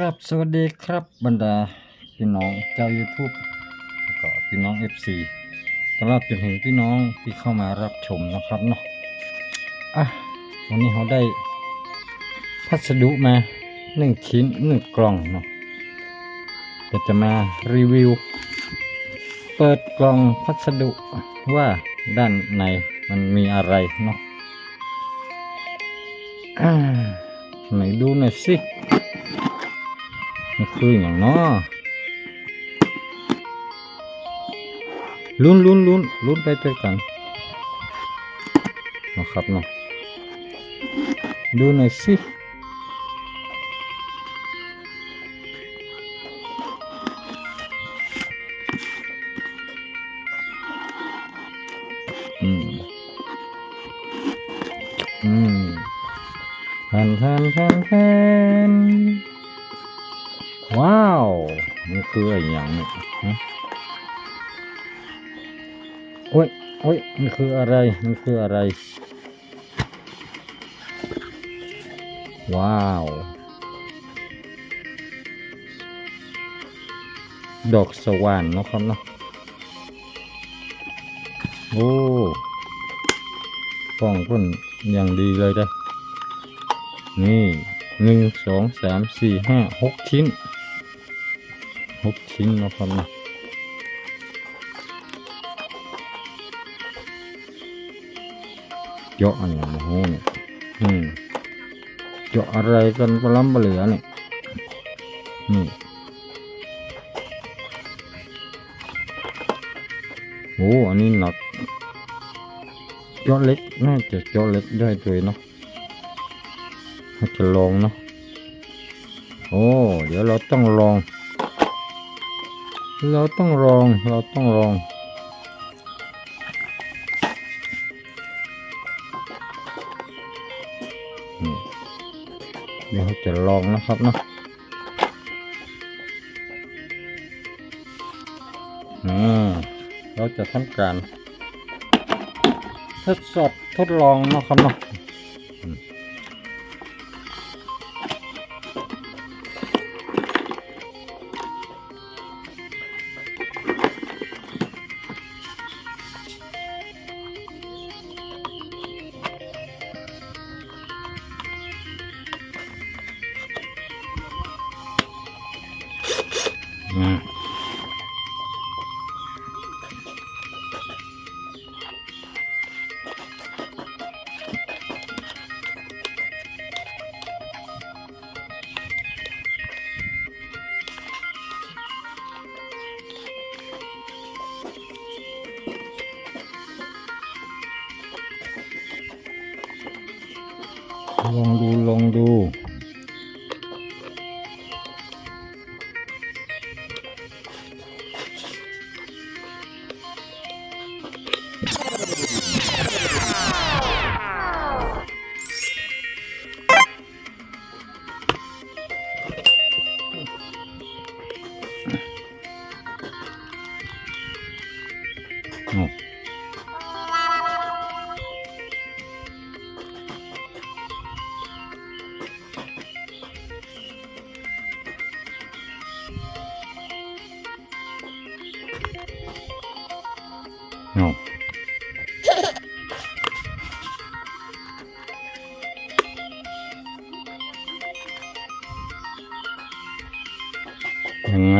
ครับสวัสดีครับบรรดาพี่น้องเจ้า YouTube แล้วก็พี่น้อง FC ตลอดจนถึงพี่น้องที่เข้ามารับชมนะครับเนาะอะวันนี้เราได้พัสดุมาหนึ่งชิ้นหนึ่งกล่องเนาะก็จะมารีวิว เปิดกล่องพัสดุว่าด้านในมันมีอะไรเนาะอ่าไหนดูหน่อยสิ มันคืออย่างน้อลุ้นลุ้นลุ้นลุ้นไปด้วยกันนะครับเนาะดูหน่อยสิอืมอืมแทนแทนแทนแทน ว้าว มันคืออะไรอย่างเนี่ยฮะโอ้ยโอ้ยมันคืออะไร มันคืออะไร ว้าว ดอกสว่านเนาะครับเนาะ โอ้กล้องพ่นอย่างดีเลยได้ นี่หนึ่งสองสามสี่ห้าหกชิ้น หกชิ้นนะครับนะเจาะอันอย่างโอ้เนี่ยอืมเจาะอะไรกันปล้ำปเหลือเนี่ยนี่โอ้อันนี้หนักเจาะเล็กน่าจะเจาะเล็กได้ด้วยเนาะจะลองเนาะโอ้ เดี๋ยวเราต้องลอง เราต้องลอง เราต้องลอง เดี๋ยวเราจะลองนะครับเนาะเราจะทำการ ทดสอบทดลองเนาะครับเนาะ ลองดูลองดู อ๋อยังไง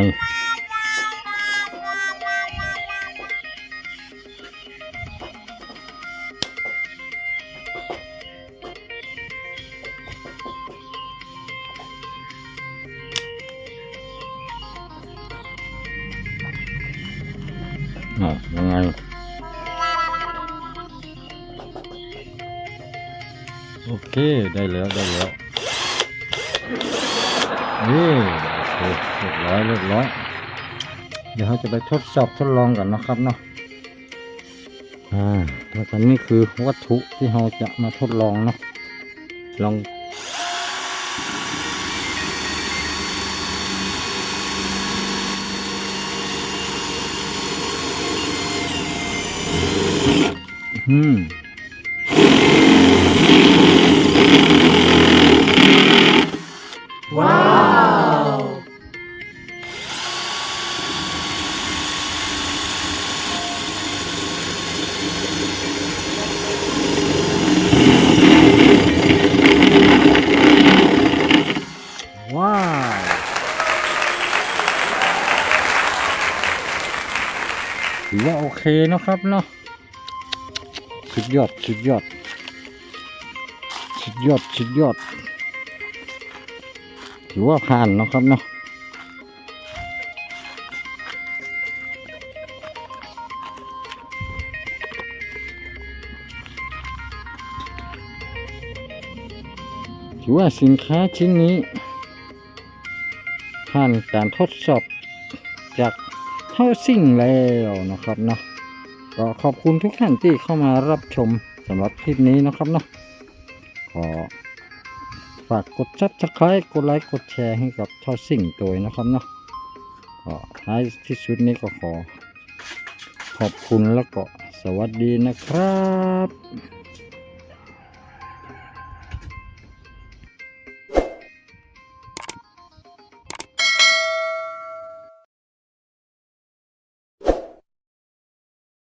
อ๋อยังไง โอเคได้แล้วได้แล้วนี่โอเคเรียบร้อยเรียบร้อย เดี๋ยวเราจะไปทดสอบทดลองกันนะครับเนาะอ่าแล้วนี่คือวัตถุที่เราจะมาทดลองเนาะลองอืม ว้าว ถือว่าโอเคนะครับเนาะสุดยอดสุดยอดสุดยอดสุดยอด ถือว่าผ่านนะครับเนาะ ถือว่าสินค้าชิ้นนี้ ผ่านการทดสอบจากเท่าสิ่งแล้วนะครับเนาะก็ขอบคุณทุกท่านที่เข้ามารับชมสำหรับคลิปนี้นะครับเนาะขอฝากกดซับสไครต์กดไลค์กดแชร์ให้กับเท่าสิ่งตัวนะครับเนาะก็ท้ายที่สุดนี้ก็ขอ ขอบคุณแล้วก็สวัสดีนะครับ